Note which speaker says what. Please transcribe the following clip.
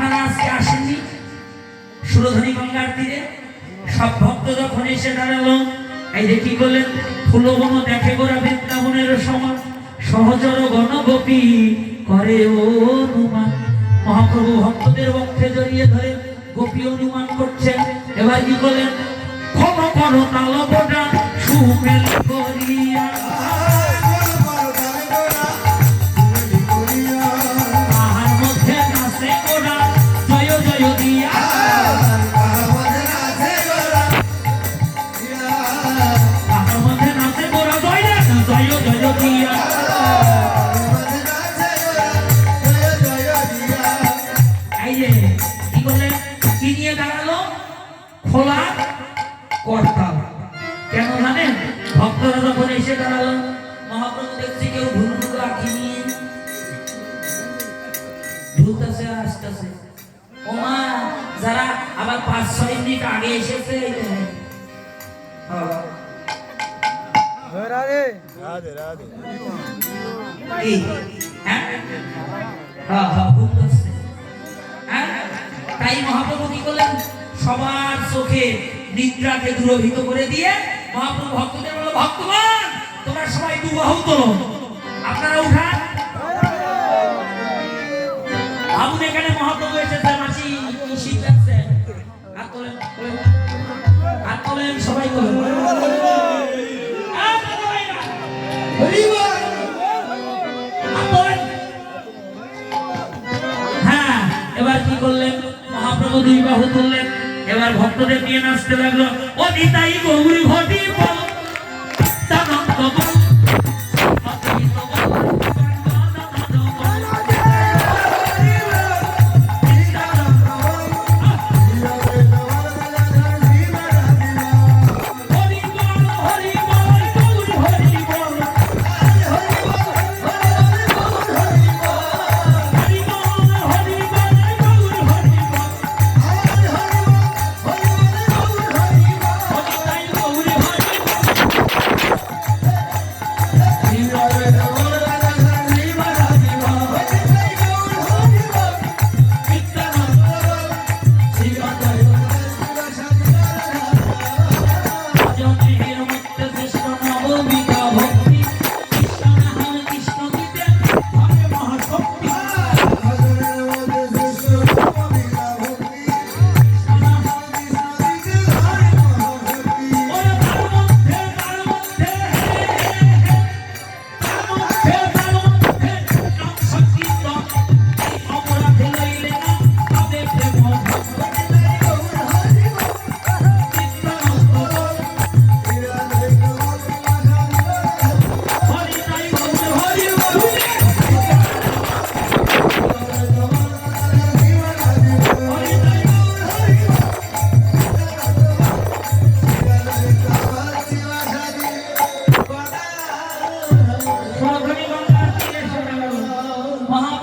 Speaker 1: আপনারা আজকে আসেননি। সুরধনী গঙ্গার তীরে। সব ভক্ত যখন এসে দাঁড়াল, এই যে কি করলেন? ফুলবন দেখে গোরা বৃন্দাবনের সমান। সহজর গণগোপী করে অনুমান। মহাপ্রভু ভক্তদের বক্ষে জড়িয়ে ধরে গোপী অনুমান করছেন। এবার কি বলেন ক্ষম করো তালবটা সুমেল করিয়া কর্তা কেন জানেন ভক্তরা যখন এসে দাঁড়াল মহাপ্রভু দেখছি কেউ ঢুল লাঠি নিয়ে ঢুলতেছে আর আসতেছে ওমা যারা আবার পাঁচ ছয় মিনিট আগে এসেছে। হ্যাঁ। হ্যাঁ? হ্যাঁ, হ্যাঁ। হ্যাঁ? তাই মহাপ্রভু কি করলেন সবার চোখে নিদ্রাকে দূরভীত করে দিয়ে মহাপ্রভু ভক্তদের বলল, ভক্তগণ, তোমরা সবাই দুবাহু তোলো। আপনারা উঠান। ভাবুন, এখানে মহাপ্রভু এসেছে মাসি, কি শীত লাগছে হাত তোলেন, সবাই। হ্যাঁ এবার কি করলেন? মহাপ্রভু দুই বাহু তুললেন। এবার ভক্তদের নিয়ে নাচতে লাগল। ও গৌরী বল